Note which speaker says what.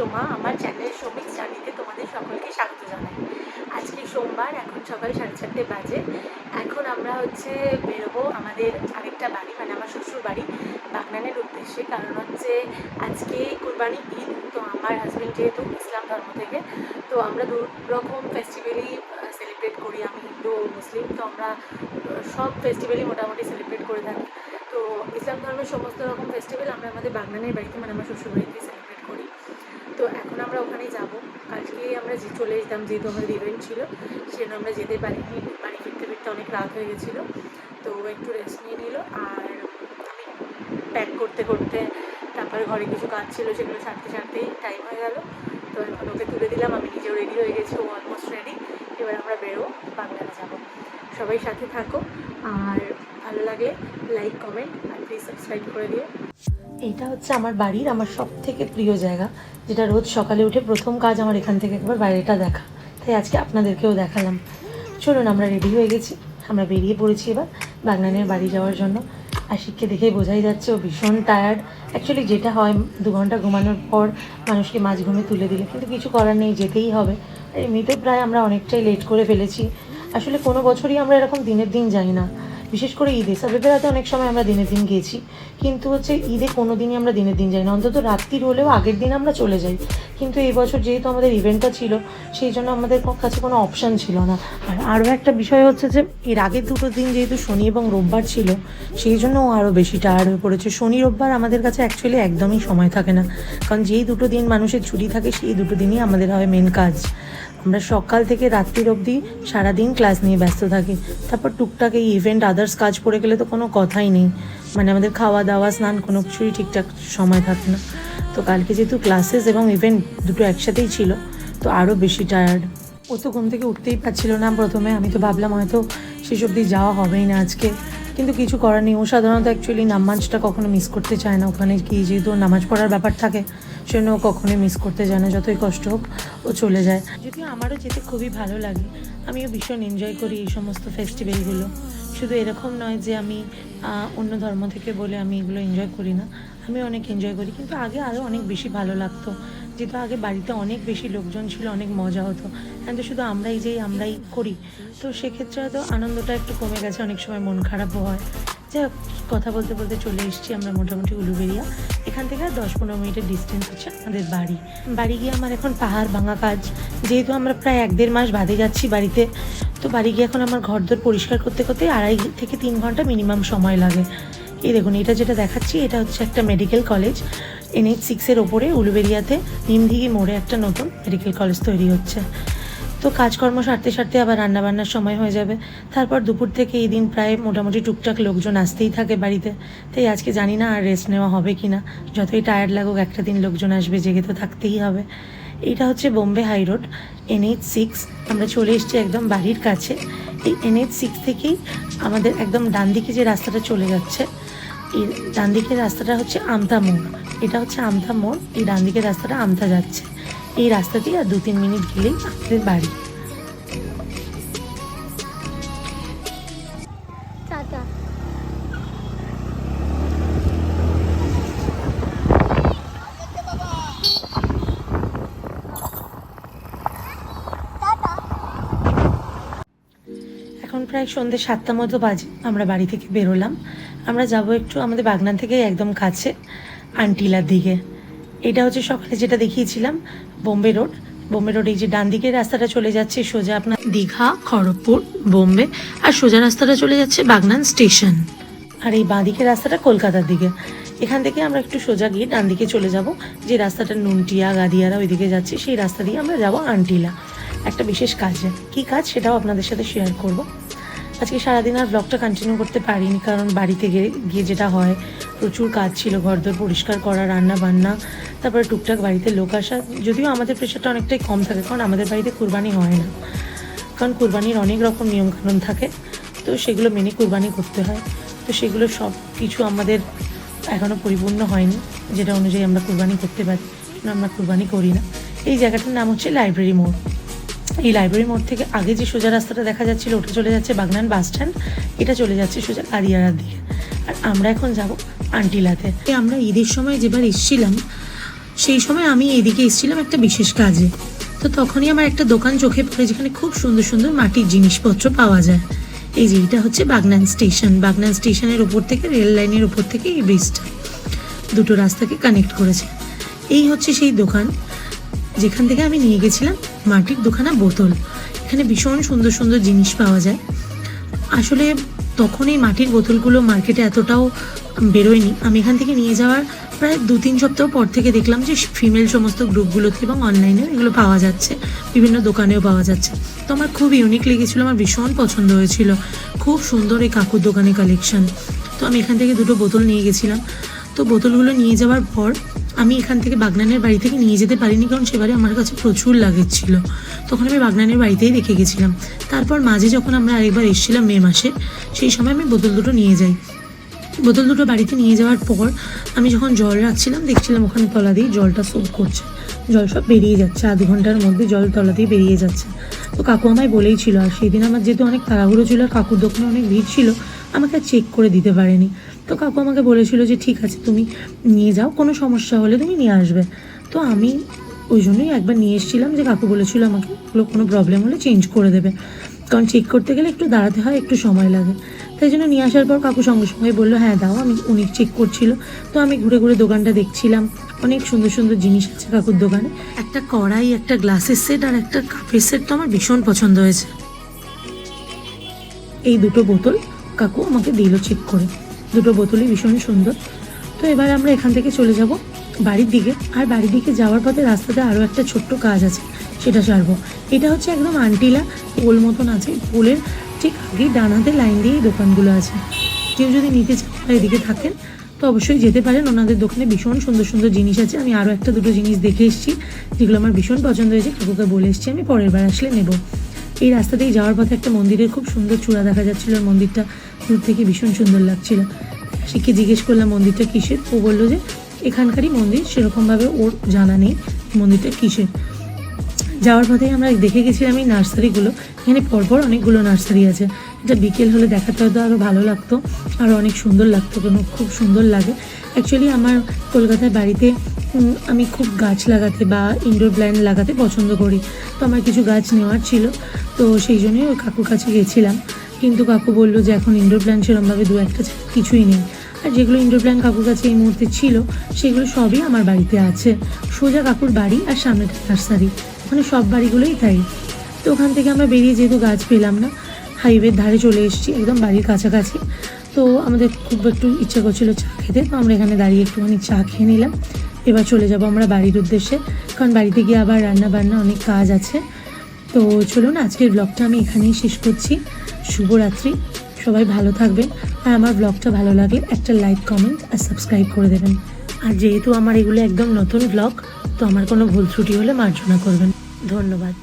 Speaker 1: সোমা, আমার চ্যানেল শ্রমিক জার্নিতে তোমাদের সকলকে স্বাগত জানাই। আজকে সোমবার, এখন সকাল সাড়ে চারটে বাজে। এখন আমরা হচ্ছে বেরোবো আমাদের আরেকটা বাড়ি মানে আমার শ্বশুর বাড়ি, বাগনানের উদ্দেশ্যে। কারণ হচ্ছে আজকে কুরবানি ঈদ, তো আমার হাজব্যান্ড যেহেতু ইসলাম ধর্ম থেকে, তো আমরা দু রকম ফেস্টিভ্যালই সেলিব্রেট করি। আমি হিন্দু মুসলিম, তো আমরা সব ফেস্টিভ্যালই মোটামুটি সেলিব্রেট করে থাকি। তো ইসলাম ধর্মের সমস্ত রকম ফেস্টিভ্যাল আমরা আমাদের বাগনানের বাড়িতে মানে আমার শ্বশুর বাড়িতে সেলিব্রেট তো এখন আমরা ওখানে যাব। কালকে আমরা যে চলে যেতাম, যেহেতু আমাদের ইভেন্ট ছিল, সেজন্য আমরা যেতে পারিনি। বাড়ি ফিরতে ফিরতে অনেক রাত হয়ে গেছিল। তো একটু রেস্ট নিয়ে নিল আর প্যাক করতে করতে তারপরে ঘরে কিছু কাজ ছিল, সেগুলো ছাড়তে ছাড়তেই টাইম হয়ে গেল। তো এখন ওকে তুলে দিলাম, আমি নিজেও রেডি হয়ে গেছি, ও অলমোস্ট রেডি এবার আমরা বেরোবো বাংলাতে যাব। সবাই সাথে থাকো, আর ভালো লাগে লাইক কমেন্ট আর প্লিজ সাবস্ক্রাইব করে দিও। এইটা হচ্ছে আমার বাড়ির, আমার সব থেকে প্রিয় জায়গা, যেটা রোজ সকালে উঠে প্রথম কাজ আমার এখান থেকে একবার বাইরেটা দেখা। তাই আজকে আপনাদেরকেও দেখালাম। চলুন, আমরা রেডি হয়ে গেছি। আমরা বেরিয়ে পড়েছি এবার বাগনানের বাড়ি যাওয়ার জন্য। আশিককে দেখে বোঝাই যাচ্ছে, ও ভীষণ টায়ার্ড অ্যাকচুয়ালি যেটা হয়, দু ঘণ্টা ঘুমানোর পর মানুষকে মাঝ ঘুমে তুলে দিলে, কিন্তু কিছু করার নেই, যেতেই হবে। আর এমনিতেও প্রায় আমরা অনেকটাই লেট করে ফেলেছি। আসলে কোনো বছরই আমরা এরকম দিনের দিন যাই না। বিশেষ করে ঈদে। সাবে বেড়াতে অনেক সময় আমরা দিনের দিন গেছি, কিন্তু হচ্ছে ঈদে কোনো দিনই আমরা দিনের দিন যাই না। অন্তত রাত্রির হলেও আগের দিন আমরা চলে যাই। কিন্তু এই বছর যেহেতু আমাদের ইভেন্টটা ছিল, সেই জন্য আমাদের কাছে কোনো অপশান ছিল না। আর আরও একটা বিষয় হচ্ছে যে, এর আগের দুটো দিন যেহেতু শনি এবং রোববার ছিল, সেই জন্য ও আরও বেশি টায়ার্ড হয়ে পড়েছে। শনি, রোববার আমাদের কাছে অ্যাকচুয়ালি একদমই সময় থাকে না। কারণ যেই দুটো দিন মানুষের ছুটি থাকে, সেই দুটো দিনই আমাদের হয় মেন কাজ। আমরা সকাল থেকে রাত্রির অবধি সারাদিন ক্লাস নিয়ে ব্যস্ত থাকি। তারপর টুকটাক এই ইভেন্ট আদার্স কাজ পড়ে গেলে তো কোনো কথাই নেই। মানে আমাদের খাওয়া দাওয়া, স্নান কোনো কিছুই ঠিকঠাক সময় থাকে না। তো কালকে যেহেতু ক্লাসেস এবং ইভেন্ট দুটো একসাথেই ছিল, তো আরও বেশি টায়ার্ড ও তো ঘুম থেকে উঠতেই পারছিল না প্রথমে। আমি তো ভাবলাম হয়তো শেষ অবধি যাওয়া হবেই না আজকে। কিন্তু কিছু করার নেই। ও সাধারণত অ্যাকচুয়ালি নামাজটা কখনো মিস করতে চায় না। ওখানে কি যেহেতু নামাজ পড়ার ব্যাপার থাকে সেজন্য ও কখনোই মিস করতে যায় না, যতই কষ্ট হোক, ও চলে যায়। যদিও আমারও যেতে খুবই ভালো লাগে, আমিও ভীষণ এনজয় করি এই সমস্ত ফেস্টিভ্যালগুলো শুধু এরকম নয় যে আমি অন্য ধর্ম থেকে বলে আমি এগুলো এনজয় করি না আমি অনেক এনজয় করি, কিন্তু আগে আরও অনেক বেশি ভালো লাগতো। যেহেতু আগে বাড়িতে অনেক বেশি লোকজন ছিল, অনেক মজা হতো। এখন তো শুধু আমরাই যেই, আমরাই করি। তো সেক্ষেত্রে হয়তো আনন্দটা একটু কমে গেছে, অনেক সময় মন খারাপও হয়। যাই কথা বলতে বলতে চলে এসেছি আমরা মোটামুটি উলুবেরিয়া। এখান থেকে আর দশ পনেরো মিনিটের ডিস্টেন্স হচ্ছে আমাদের বাড়ি। বাড়ি গিয়ে আমার এখন পাহাড় ভাঙা কাজ। যেহেতু আমরা প্রায় এক দেড় মাস বাদে যাচ্ছি বাড়িতে, তো বাড়ি গিয়ে এখন আমার ঘরদোর পরিষ্কার করতে করতে আড়াই থেকে তিন ঘণ্টা মিনিমাম সময় লাগে। এই দেখুন, এটা যেটা দেখাচ্ছি, এটা হচ্ছে একটা মেডিকেল কলেজ এনএইচ সিক্সের ওপরে উলুবেরিয়াতে নিমদিঘি মোড়ে একটা নতুন মেডিকেল কলেজ তৈরি হচ্ছে। তো কাজকর্ম সারতে সারতে আবার রান্নাবান্নার সময় হয়ে যাবে। তারপর দুপুর থেকে এই দিন প্রায় মোটামুটি টুকটাক লোকজন আসতেই থাকে বাড়িতে। তাই আজকে জানি না আর রেস্ট নেওয়া হবে কি না যতই টায়ার্ড লাগুক, একটা দিন লোকজন আসবে, জেগে তো থাকতেই হবে। এটা হচ্ছে Bombay high road NH six আমরা চলে এসেছি একদম বাড়ির কাছে। এই এনএইচ সিক্স থেকেই আমাদের একদম ডান দিকে যে রাস্তাটা চলে যাচ্ছে এই ডান দিকের রাস্তাটা হচ্ছে আমতা মোড়। এটা হচ্ছে আমতা মোড়, এই ডান দিকের রাস্তাটা আমতা যাচ্ছে। এই রাস্তা দিয়ে আর দু তিন মিনিট গেলেই আমাদের বাড়ি এখন প্রায় সন্ধ্যে সাতটা মতো বাজে। আমরা বাড়ি থেকে বেরোলাম। আমরা যাব একটু আমাদের বাগনান থেকে একদম কাছে, আন্টিলার দিকে। এটা হচ্ছে সকালে যেটা দেখিয়েছিলাম, বোম্বে রোড। বোম্বে রোড এই যে ডান দিকের রাস্তাটা চলে যাচ্ছে, সোজা আপনার দীঘা, খড়গপুর, বোম্বে, আর সোজা রাস্তাটা চলে যাচ্ছে বাগনান স্টেশন। আর এই বাঁ দিকের রাস্তাটা কলকাতার দিকে। এখান থেকে আমরা একটু সোজা গিয়ে ডান দিকে চলে যাব, যে রাস্তাটা নুনটিয়া, গাদিয়ারা ওইদিকে যাচ্ছে, সেই রাস্তা দিয়ে আমরা যাব আন্টিলা। একটা বিশেষ কাজে। কী কাজ সেটাও আপনাদের সাথে শেয়ার করব। আজকে সারাদিন আর ব্লগটা কন্টিনিউ করতে পারিনি, কারণ বাড়িতে গিয়ে গিয়ে যেটা হয়, প্রচুর কাজ ছিল, ঘরদোর পরিষ্কার করা রান্না বান্না তারপরে টুকটাক বাড়িতে লোক আসা, যদিও আমাদের প্রেশারটা অনেকটাই কম থাকে, কারণ আমাদের বাড়িতে কুরবানি হয় না। কারণ কুরবানির অনেক রকম নিয়মকানুন থাকে, তো সেগুলো মেনে কুরবানি করতে হয়। তো সেগুলো সব কিছু আমাদের এখনও পরিপূর্ণ হয়নি, যেটা অনুযায়ী আমরা কুরবানি করতে পারি আমরা কুরবানি করি না। এই জায়গাটার নাম হচ্ছে লাইব্রেরি মোড়। এই লাইব্রেরি মোড় থেকে আগে যে সোজা রাস্তাটা দেখা যাচ্ছিল, ওটা চলে যাচ্ছে বাগনান বাস স্ট্যান্ড এটা চলে যাচ্ছে সোজা কাদিয়ারার দিকে। আর আমরা এখন যাব আন্টিলাতে। আমরা ঈদের সময় যেবার এসেছিলাম, সেই সময় আমি এদিকে এসেছিলাম একটা বিশেষ কাজে। তো তখনই আমার একটা দোকান চোখে পড়ে যেখানে খুব সুন্দর সুন্দর মাটির জিনিসপত্র পাওয়া যায়। এই যে এটা হচ্ছে বাগনান স্টেশন বাগনান স্টেশনের ওপর থেকে রেল লাইনের ওপর থেকে এই ব্রিজটা দুটো রাস্তাকে কানেক্ট করেছে। এই হচ্ছে সেই দোকান। যেখান থেকে আমি নিয়ে গেছিলাম মাটির দুখানা বোতল। এখানে ভীষণ সুন্দর সুন্দর জিনিস পাওয়া যায়। আসলে তখন এই মাটির বোতলগুলো মার্কেটে এতটাও বেরোয়নি। আমি এখান থেকে নিয়ে যাওয়ার প্রায় দু তিন সপ্তাহ পর থেকে দেখলাম যে ফিমেল সমস্ত গ্রুপগুলোতে এবং অনলাইনে এগুলো পাওয়া যাচ্ছে। বিভিন্ন দোকানেও পাওয়া যাচ্ছে। তো আমার খুব ইউনিক লেগেছিলো, আমার ভীষণ পছন্দ হয়েছিল। খুব সুন্দর এই কাকুর দোকানে কালেকশন তো আমি এখান থেকে দুটো বোতল নিয়ে গেছিলাম। তো বোতলগুলো নিয়ে যাওয়ার পর আমি এখান থেকে বাগনানের বাড়ি থেকে নিয়ে যেতে পারিনি, কারণ সেবারে আমার কাছে প্রচুর লাগেজ ছিল। তখন আমি বাগনানের বাড়িতেই রেখে গেছিলাম। তারপর মাঝে যখন আমরা আরেকবার এসেছিলাম মে মাসে, সেই সময় আমি বোতল দুটো নিয়ে যাই। বোতল দুটো বাড়িতে নিয়ে যাওয়ার পর আমি যখন জল রাখছিলাম, দেখছিলাম ওখানে তলা দিয়ে জলটা সোপ করছে। জল সব বেরিয়ে যাচ্ছে, আধ ঘণ্টার মধ্যে জল তলা দিয়ে বেরিয়ে যাচ্ছে। তো কাকু আমায় বলেই ছিল, আর সেদিন আমার যেহেতু অনেক তাড়াহুড়ো ছিল, আর কাকুর দোকানে অনেক ভিড় ছিল, আমাকে চেক করে দিতে পারেনি। তো কাকু আমাকে বলেছিল যে, ঠিক আছে, তুমি নিয়ে যাও, কোনো সমস্যা হলে তুমি নিয়ে আসবে। তো আমি ওই জন্যই একবার নিয়ে এসেছিলাম যে, কাকু বলেছিল আমাকে কোনো প্রবলেম হলে চেঞ্জ করে দেবে। কারণ চেক করতে গেলে একটু দাঁড়াতে হয়, একটু সময় লাগে। তাই জন্য নিয়ে আসার পর কাকু সঙ্গে সঙ্গে বলল হ্যাঁ দাও, আমি, উনি চেক করছিল। তো আমি ঘুরে ঘুরে দোকানটা দেখছিলাম। অনেক সুন্দর সুন্দর জিনিস আছে কাকুর দোকানে। একটা কড়াই, একটা গ্লাসের সেট আর একটা কাপের সেট তো আমার ভীষণ পছন্দ হয়েছে। এই দুটো বোতল কাকু আমাকে দিল চেক করে। দুটো বোতলই ভীষণ সুন্দর। তো এবার আমরা এখান থেকে চলে যাব বাড়ির দিকে। আর বাড়ির দিকে যাওয়ার পথে রাস্তাতে আরও একটা ছোট্ট কাজ আছে, সেটা সারবো। এটা হচ্ছে একদম আন্টিলা পোল মতন আছে। পোলের ঠিক আগে ডান হাতে লাইন দিয়ে দোকানগুলো আছে। কেউ যদি নিতে চান এদিকে থাকেন। তো অবশ্যই যেতে পারেন। ওনাদের দোকানে ভীষণ সুন্দর সুন্দর জিনিস আছে। আমি আরও একটা দুটো জিনিস দেখে এসেছি, যেগুলো আমার ভীষণ পছন্দ হয়েছে। কাকুকে বলে এসেছি, আমি পরের বার আসলে নেব। এই রাস্তা দিয়ে যাওয়ার পথে একটা মন্দিরের খুব সুন্দর চূড়া দেখা যাচ্ছিল মন্দিরটা দূর থেকে ভীষণ সুন্দর লাগছিল। শিখে জিজ্ঞেস করলাম, মন্দিরটা কিসের? ও বলল যে, এখানকারই মন্দির, সেরকমভাবে ওর জানা নেই, মন্দিরটা কিসের? যাওয়ার পথে আমরা দেখে গেছিলাম এই নার্সারিগুলো। এখানে পরপর অনেকগুলো নার্সারি আছে। এটা বিকেল হলে দেখাতে হয়তো আরও ভালো লাগতো আরও অনেক সুন্দর লাগতো, কোনো খুব সুন্দর লাগে। অ্যাকচুয়ালি আমার কলকাতায় বাড়িতে আমি খুব গাছ লাগাতে বা ইনডোর প্ল্যান্ট লাগাতে পছন্দ করি। তো আমার কিছু গাছ নেওয়ার ছিল, তো সেই জন্যই ওই কাকুর কাছে গেছিলাম। কিন্তু কাকু বলল যে এখন ইনডোর প্ল্যান্ট সেরমভাবে দু একটা কিছুই নেই। আর যেগুলো ইনডোর প্ল্যান্ট কাকুর কাছে এই মুহূর্তে ছিল, সেগুলো সবই আমার বাড়িতে আছে। সোজা কাকুর বাড়ি আর সামনেটা নার্সারি। ওখানে সব বাড়িগুলোই তাই। তো ওখান থেকে আমরা বেরিয়ে যেহেতু গাছ পেলাম না, হাইওয়ের ধারে চলে এসেছি, একদম বাড়ির কাছাকাছি। তো আমাদের খুব একটু ইচ্ছা করছিল চা খেতে, তো আমরা এখানে দাঁড়িয়ে একটুখানি চা খেয়ে নিলাম। এবার চলে যাব আমরা বাড়ির উদ্দেশ্যে, কারণ বাড়িতে গিয়ে আবার রান্না বান্না অনেক কাজ আছে। তো চলুন, আজকের ব্লগটা আমি এখানেই শেষ করছি। শুভরাত্রি, সবাই ভালো থাকবেন। আর আমার ব্লগটা ভালো লাগলে একটা লাইক কমেন্ট আর সাবস্ক্রাইব করে দেবেন। আর যেহেতু আমার এগুলো একদম নতুন ব্লগ তো আমার কোনো ভুল ত্রুটি হলে মার্জনা করবেন। ধন্যবাদ।